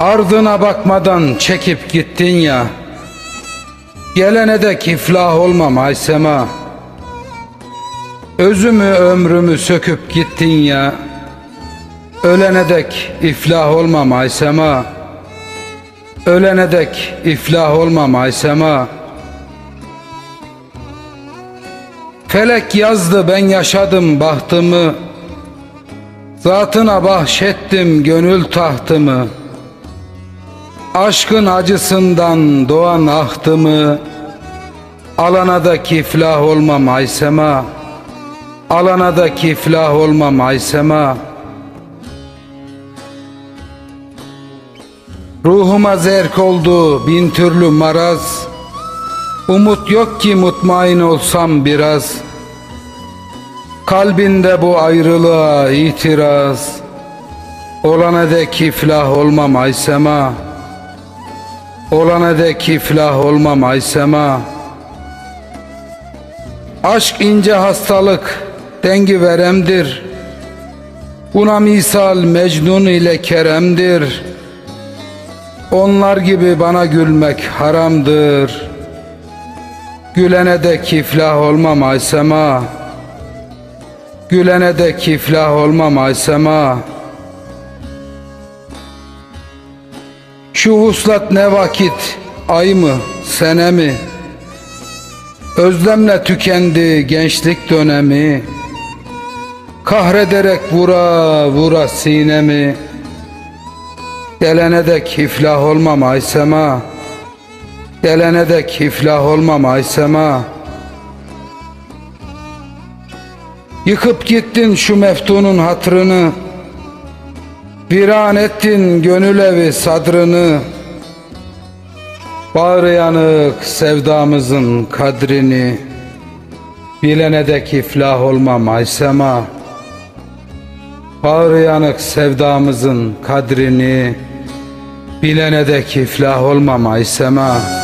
Ardına bakmadan çekip gittin ya. Gelene dek iflah olmam Aysema. Özümü ömrümü söküp gittin ya. Ölene dek iflah olmam Aysema. Ölene dek iflah olmam Aysema. Felek yazdı ben yaşadım bahtımı. Zatına bahşettim gönül tahtımı Aşkın acısından doğan ahtımı Alana da kiflah olmam Aysema. Alana da kiflah olmam Aysema. Ruhuma zerk oldu bin türlü maraz. Umut yok ki mutmain olsam biraz. Kalbinde bu ayrılığa itiraz. Olana dek iflah olmam Aysema Olana dek iflah olmam Aysema Aşk ince hastalık dengi veremdir. Buna misal Mecnun ile Kerem'dir. Onlar gibi bana gülmek haramdır. Gülene de kiflah olmam Aysema Gülene de kiflah olmam Aysema Şu vuslat ne vakit ay mı sene mi? Özlemle tükendi gençlik dönemi. Kahrederek vura vura sinemi. Gelene dek iflah olmam Aysema. Gelene dek iflah olmam Aysema. Yıkıp gittin şu meftunun hatrını Viran ettin gönül evi sadrını. Bağrı sevdamızın kadrini. Bilene dek iflah olmam Aysema Bağrı yanık sevdamızın kadrini. Bilene dek iflah olmam Aysema